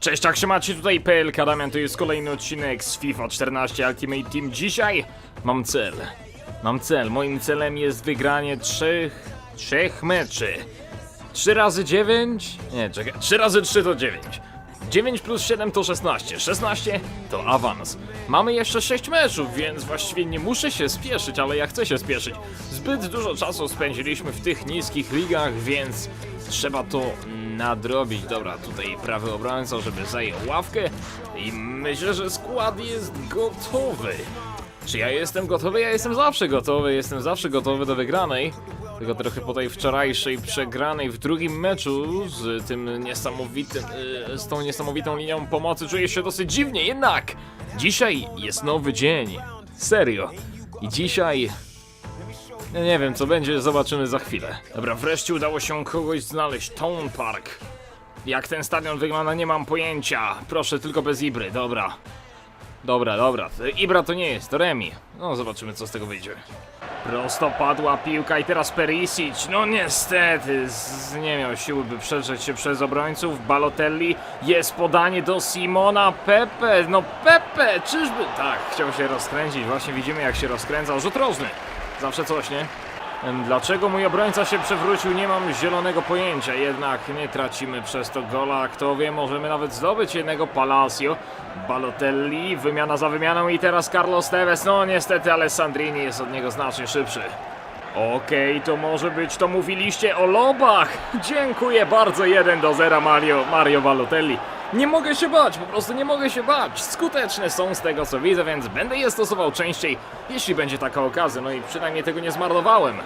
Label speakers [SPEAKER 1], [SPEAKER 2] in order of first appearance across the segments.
[SPEAKER 1] Cześć, jak się macie? Tutaj PLK Damian, to jest kolejny odcinek z FIFA 14 Ultimate Team. Dzisiaj mam cel. Mam cel. Moim celem jest wygranie trzech, trzech meczy. 3 razy 9? Nie, czekaj. 3 razy 3 to 9. 9 plus 7 to 16. 16 to awans. Mamy jeszcze 6 meczów, więc właściwie nie muszę się spieszyć, ale ja chcę się spieszyć. Zbyt dużo czasu spędziliśmy w tych niskich ligach, więc trzeba to nadrobić. Dobra, tutaj prawy obrońca, żeby zajął ławkę i myślę, że skład jest gotowy. Czy ja jestem gotowy? Ja jestem zawsze gotowy, jestem zawsze gotowy do wygranej. Tylko trochę po tej wczorajszej przegranej w drugim meczu z tym niesamowitym, y, z tą niesamowitą linią pomocy czuję się dosyć dziwnie, jednak dzisiaj jest nowy dzień. Serio. I dzisiaj ja nie wiem, co będzie, zobaczymy za chwilę. Dobra, wreszcie udało się kogoś znaleźć. Town Park. Jak ten stadion wygląda, nie mam pojęcia. Proszę, tylko bez Ibry, dobra. Dobra, dobra. Ibra to nie jest, to Remi. No, zobaczymy, co z tego wyjdzie. Prosto padła piłka i teraz Perisic. No niestety, z, nie miał siły, by przedrzeć się przez obrońców. Balotelli jest podanie do Simona Pepe. No Pepe, czyżby... Tak, chciał się rozkręcić. Właśnie widzimy, jak się rozkręcał. Rzut rożny. Zawsze coś, nie? Dlaczego mój obrońca się przewrócił, nie mam zielonego pojęcia, jednak nie tracimy przez to gola. Kto wie, możemy nawet zdobyć jednego Palacio. Balotelli, wymiana za wymianą i teraz Carlos Tevez. No niestety, ale Sandrini jest od niego znacznie szybszy. Okej, to może być, to mówiliście o lobach. Dziękuję bardzo, 1 do 0 Mario, Mario Balotelli. Nie mogę się bać, po prostu nie mogę się bać. Skuteczne są z tego co widzę, więc będę je stosował częściej, jeśli będzie taka okazja, no i przynajmniej tego nie zmarnowałem.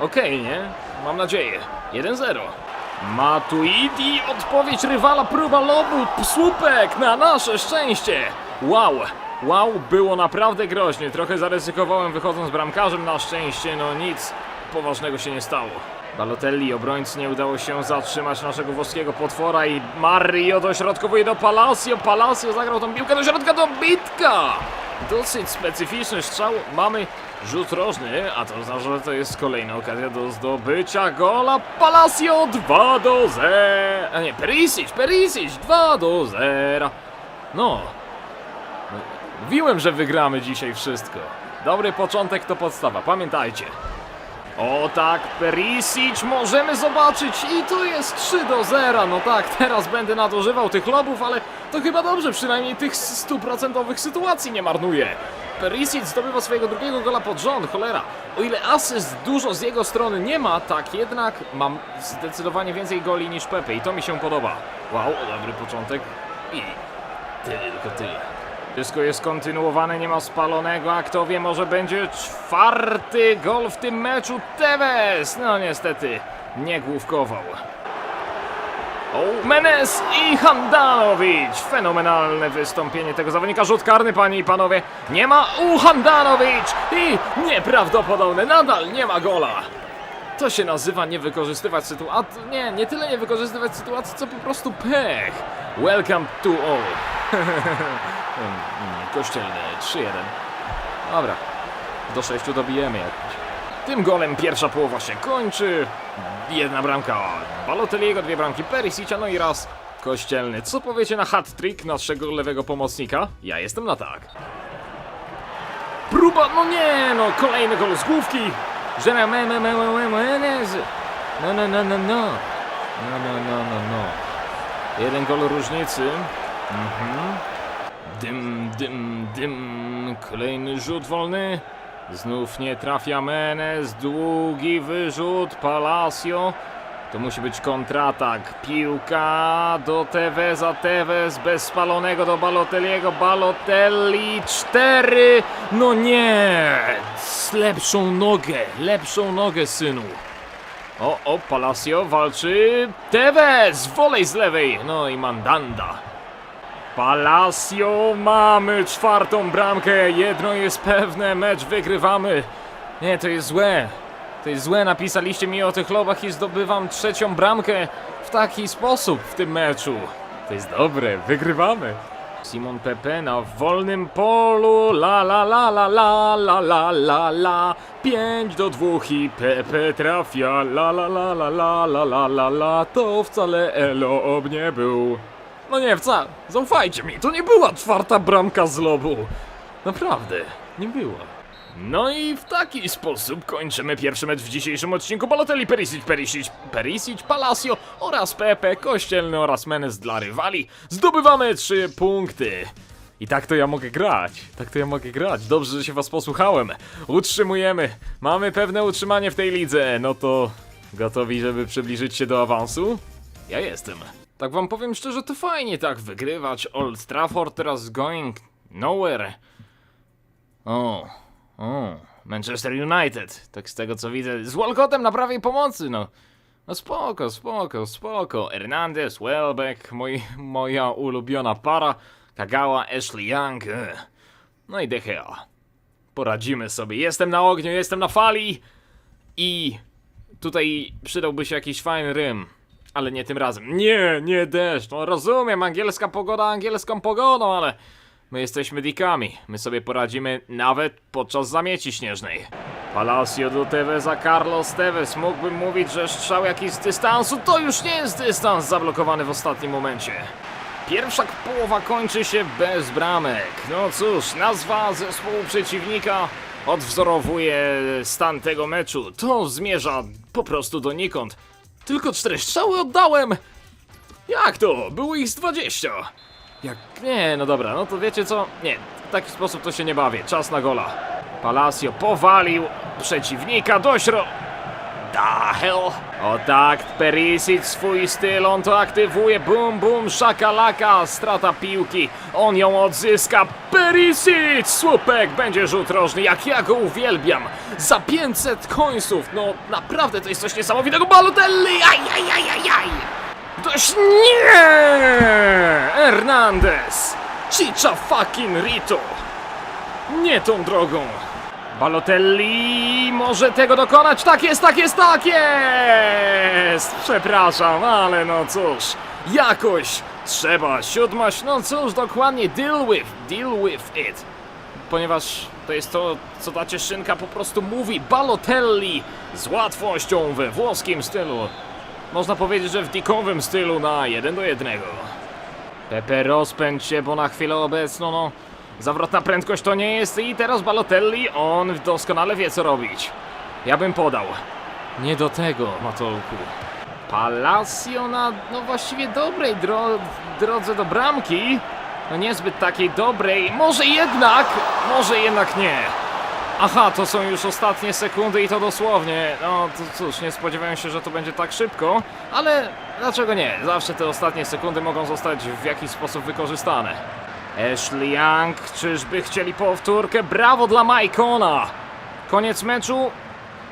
[SPEAKER 1] Okej, nie? Mam nadzieję. 1-0. Matuidi, odpowiedź rywala, próba lobu, słupek na nasze szczęście. Wow, wow, było naprawdę groźnie. Trochę zaryzykowałem wychodząc bramkarzem, na szczęście, no nic poważnego się nie stało. Balotelli, obrońcy, nie udało się zatrzymać naszego włoskiego potwora i Mario dośrodkowuje do Palacio. Palacio zagrał tą piłkę do środka do bitka. Dosyć specyficzny strzał. Mamy rzut rożny, a to oznacza, że to jest kolejna okazja do zdobycia gola. Palacio 2 do 0. A nie, Perisic, Perisic 2 do 0. No, Mówiłem, że wygramy dzisiaj wszystko. Dobry początek to podstawa, pamiętajcie. O tak, Perisic, możemy zobaczyć i to jest 3 do 0. No tak, teraz będę nadużywał tych lobów, ale to chyba dobrze, przynajmniej tych stuprocentowych sytuacji nie marnuję. Perisic zdobywa swojego drugiego gola pod rząd, cholera. O ile asyst dużo z jego strony nie ma, tak jednak mam zdecydowanie więcej goli niż Pepe i to mi się podoba. Wow, dobry początek i tylko tyle. Wszystko jest kontynuowane, nie ma spalonego, a kto wie, może będzie czwarty gol w tym meczu. Tevez! No niestety, nie główkował. O, Menes i Handanowicz! Fenomenalne wystąpienie tego zawodnika. Rzut karny, panie i panowie. Nie ma u Handanowicz! I nieprawdopodobne, nadal nie ma gola. To się nazywa nie wykorzystywać sytuacji. Nie, nie tyle nie wykorzystywać sytuacji, co po prostu pech. Welcome to all. Mm, mm, Kościelny 3-1. Dobra, do 6 dobijemy jakoś. Tym golem pierwsza połowa się kończy. Jedna bramka Balotelliego, dwie bramki Perisicia, no i raz Kościelny. Co powiecie na hat-trick naszego lewego pomocnika? Ja jestem na tak. Próba, no nie, no kolejny gol z główki. Żena me, me, me, me, me, Menez. No, no, no, no, no. No, no, no, no, no. Jeden gol różnicy. Mhm. Dym, dym, dym. Kolejny rzut wolny. Znów nie trafia Menez. Długi wyrzut. Palacio. To musi być kontratak. Piłka do Teveza. Tevez bez spalonego do Balotelliego. Balotelli 4. No nie. Z lepszą nogę. Lepszą nogę, synu. O, o, Palacio walczy. Tevez! Wolej z lewej. No i Mandanda. Palacio, mamy czwartą bramkę. Jedno jest pewne, mecz wygrywamy. Nie, to jest złe. To jest złe, napisaliście mi o tych lobach i zdobywam trzecią bramkę w taki sposób w tym meczu. To jest dobre, wygrywamy. Simon Pepe na wolnym polu, la la la la la la la la la 5 do 2 i Pepe trafia, la la la la la la la la la To wcale elo ob nie był. No nie, wcale. Zaufajcie mi, to nie była czwarta bramka z lobu. Naprawdę, nie była. No i w taki sposób kończymy pierwszy mecz w dzisiejszym odcinku. Balotelli, Perisic, Perisic, Perisic, Palacio oraz Pepe, Kościelny oraz Menes dla rywali. Zdobywamy trzy punkty. I tak to ja mogę grać. Tak to ja mogę grać. Dobrze, że się was posłuchałem. Utrzymujemy. Mamy pewne utrzymanie w tej lidze. No to gotowi, żeby przybliżyć się do awansu? Ja jestem. Tak wam powiem szczerze, to fajnie tak wygrywać. Old Trafford teraz going nowhere. O, o, Manchester United. Tak z tego co widzę. Z Walcottem na prawej pomocy, no. No spoko, spoko, spoko. Hernandez, Welbeck, moi, moja ulubiona para. Kagawa, Ashley Young. eh. No i Gea. Poradzimy sobie. Jestem na ogniu, jestem na fali. I tutaj przydałby się jakiś fajny rym. Ale nie tym razem. Nie, nie deszcz. No rozumiem, angielska pogoda angielską pogodą, ale my jesteśmy dikami. My sobie poradzimy nawet podczas zamieci śnieżnej. Palacio do Teveza, Carlos Tevez. Mógłbym mówić, że strzał jakiś z dystansu. To już nie jest dystans zablokowany w ostatnim momencie. Pierwsza połowa kończy się bez bramek. No cóż, nazwa zespołu przeciwnika odwzorowuje stan tego meczu. To zmierza po prostu donikąd. Tylko cztery strzały oddałem! Jak to? Było ich z 20. Jak... Nie, no dobra, no to wiecie co? Nie, w taki sposób to się nie bawię. Czas na gola. Palacio powalił przeciwnika do śro... Da hell! O tak, Perisic swój styl, on to aktywuje, bum bum, szakalaka, strata piłki, on ją odzyska, Perisic! Słupek, będzie rzut rożny, jak ja go uwielbiam, za 500 końców, no naprawdę to jest coś niesamowitego, Balotelli, aj, aj, aj, aj, aj! Dość nie! Hernandez! Chicha fucking Rito! Nie tą drogą! Balotelli może tego dokonać. Tak jest, tak jest, tak jest! Przepraszam, ale no cóż, jakoś trzeba siódmaś, no cóż, dokładnie, deal with, deal with it. Ponieważ to jest to, co ta cieszynka po prostu mówi. Balotelli z łatwością we włoskim stylu. Można powiedzieć, że w dikowym stylu na jeden do jednego. Pepe rozpędź się, bo na chwilę obecną, no, zawrotna prędkość to nie jest i teraz Balotelli, on doskonale wie co robić. Ja bym podał. Nie do tego, Matolku. Palacio na, no właściwie dobrej dro drodze do bramki. No niezbyt takiej dobrej, może jednak, może jednak nie. Aha, to są już ostatnie sekundy i to dosłownie. No to cóż, nie spodziewałem się, że to będzie tak szybko, ale dlaczego nie? Zawsze te ostatnie sekundy mogą zostać w jakiś sposób wykorzystane. Ashley Young, czyżby chcieli powtórkę? Brawo dla Maikona! Koniec meczu?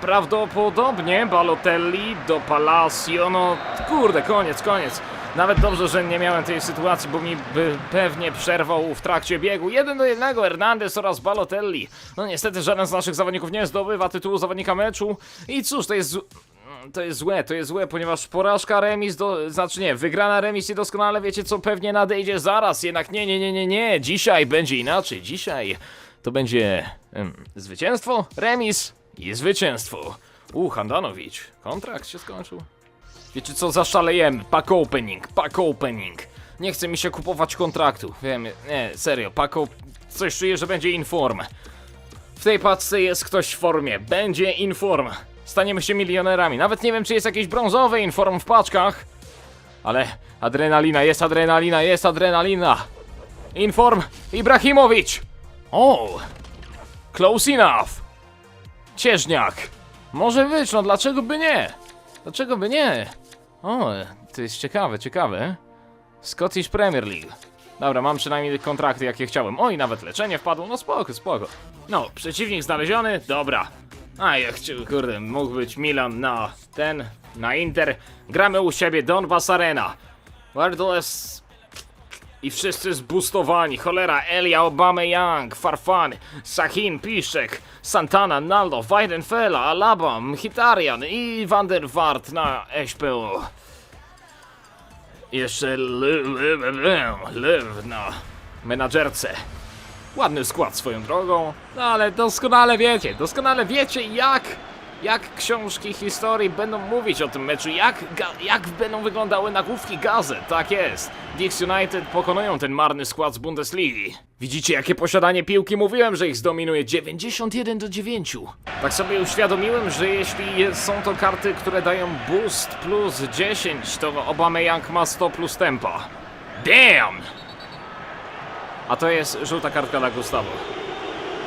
[SPEAKER 1] Prawdopodobnie Balotelli do Palacio, no kurde, koniec, koniec. Nawet dobrze, że nie miałem tej sytuacji, bo mi by pewnie przerwał w trakcie biegu. Jeden do jednego Hernandez oraz Balotelli. No niestety żaden z naszych zawodników nie zdobywa tytułu zawodnika meczu. I cóż, to jest... To jest złe, to jest złe, ponieważ porażka remis, do, znaczy nie, wygrana remis i doskonale wiecie co pewnie nadejdzie zaraz, jednak nie, nie, nie, nie, nie, dzisiaj będzie inaczej, dzisiaj to będzie em, zwycięstwo, remis i zwycięstwo. U, Handanowicz, kontrakt się skończył. Wiecie co, zaszalejemy, pack opening, pack opening. Nie chce mi się kupować kontraktu, wiem, nie, serio, pack. Coś czuję, że będzie inform. W tej paczce jest ktoś w formie. Będzie inform. Staniemy się milionerami. Nawet nie wiem, czy jest jakiś brązowy inform w paczkach. Ale adrenalina, jest adrenalina, jest adrenalina. Inform Ibrahimowicz. O! Close enough. Cieżniak. Może być, no dlaczego by nie? Dlaczego by nie? O, to jest ciekawe, ciekawe. Scottish Premier League. Dobra, mam przynajmniej kontrakty, jakie chciałem. Oj, nawet leczenie wpadło, no spoko, spoko. No, przeciwnik znaleziony, dobra. A, ja chciał, kurde, mógł być Milan na ten, na Inter. Gramy u siebie, Donbass Arena. Wireless i wszyscy zbustowani. Cholera, Elia, Obama, Young, Farfan, Sahin, Piszek, Santana, Naldo, Weidenfella, Alaba, Mkhitaryan i Van der Waart na SPO. Jeszcze Lew na menadżerce. Ładny skład swoją drogą, no ale doskonale wiecie, doskonale wiecie jak, jak książki historii będą mówić o tym meczu, jak, jak będą wyglądały nagłówki gazet, tak jest. Dix United pokonują ten marny skład z Bundesligi. Widzicie jakie posiadanie piłki? Mówiłem, że ich zdominuje 91 do 9. Tak sobie uświadomiłem, że jeśli są to karty, które dają boost plus 10, to Aubameyang ma 100 plus tempa. Damn! A to jest żółta kartka dla Gustavo.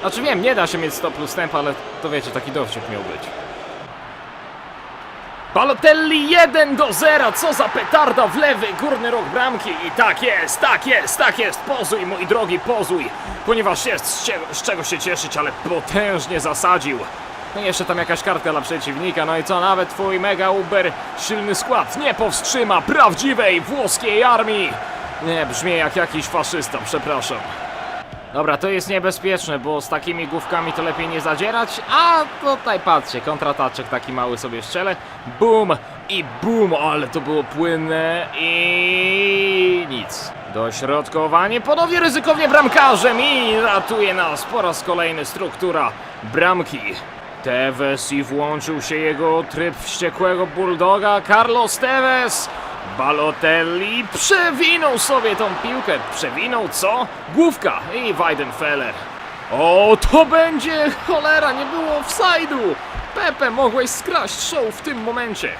[SPEAKER 1] Znaczy wiem, nie da się mieć 100 plus tempa, ale to wiecie, taki dowcip miał być. Balotelli 1 do 0, co za petarda w lewy górny róg bramki i tak jest, tak jest, tak jest, pozuj mój drogi, pozuj, ponieważ jest z z czego się cieszyć, ale potężnie zasadził. No jeszcze tam jakaś kartka dla przeciwnika, no i co, nawet twój mega uber silny skład nie powstrzyma prawdziwej włoskiej armii. Nie, brzmi jak jakiś faszysta, przepraszam. Dobra, to jest niebezpieczne, bo z takimi główkami to lepiej nie zadzierać. A tutaj patrzcie, kontrataczek taki mały sobie strzelę. Bum i bum, ale to było płynne i nic. Dośrodkowanie, ponownie ryzykownie bramkarzem i ratuje nas po raz kolejny struktura bramki. Tevez i włączył się jego tryb wściekłego bulldoga. Carlos Tevez Balotelli przewinął sobie tą piłkę. Przewinął co? Główka i Weidenfeller. O, to będzie cholera, nie było offside'u. Pepe, mogłeś skraść show w tym momencie.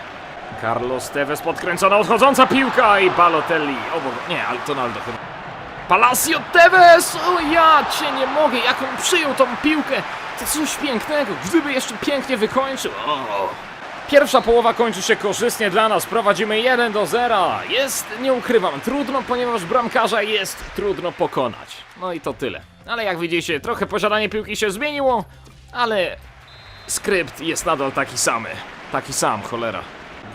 [SPEAKER 1] Carlos Tevez podkręcona odchodząca piłka i Balotelli. Obok, nie, ale Ronaldo chyba. Palacio Tevez! O, ja cię nie mogę, jak on przyjął tą piłkę. To coś pięknego, gdyby jeszcze pięknie wykończył. O. Pierwsza połowa kończy się korzystnie dla nas, prowadzimy 1 do 0. Jest, nie ukrywam, trudno, ponieważ bramkarza jest trudno pokonać. No i to tyle. Ale jak widzicie, trochę posiadanie piłki się zmieniło, ale skrypt jest nadal taki samy. Taki sam, cholera.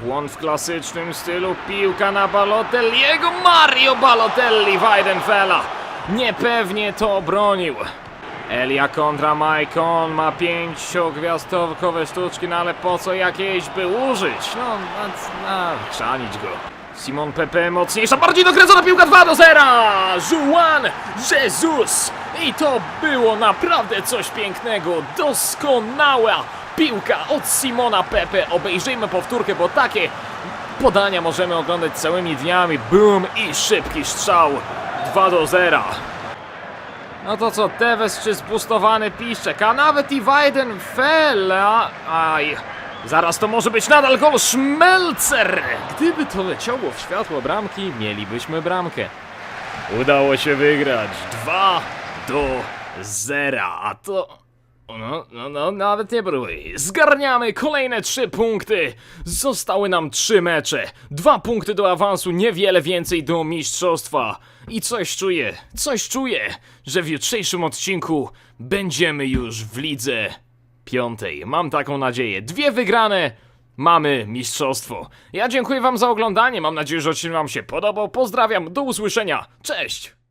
[SPEAKER 1] Błąd w klasycznym stylu, piłka na Balotelliego, Mario Balotelli Weidenfella. Niepewnie to obronił. Elia kontra Maicon ma pięciogwiazdkowe sztuczki, no ale po co jakieś by użyć? No, na, na, chrzanić go. Simon Pepe mocniejsza, bardziej dokręcona piłka 2 do 0! Juan Jesus! I to było naprawdę coś pięknego, doskonała piłka od Simona Pepe. Obejrzyjmy powtórkę, bo takie podania możemy oglądać całymi dniami. Boom i szybki strzał 2 do 0. No to co, Tevez czy zbustowany Piszczek, a nawet i Weidenfella. Aj, zaraz to może być nadal gol Szmelcer. Gdyby to leciało w światło bramki, mielibyśmy bramkę. Udało się wygrać 2 do 0, a to... No, no, no, nawet nie próbuj. Zgarniamy kolejne trzy punkty. Zostały nam trzy mecze. Dwa punkty do awansu, niewiele więcej do mistrzostwa. I coś czuję, coś czuję, że w jutrzejszym odcinku będziemy już w lidze piątej. Mam taką nadzieję. Dwie wygrane, mamy mistrzostwo. Ja dziękuję wam za oglądanie. Mam nadzieję, że odcinek wam się podobał. Pozdrawiam, do usłyszenia. Cześć!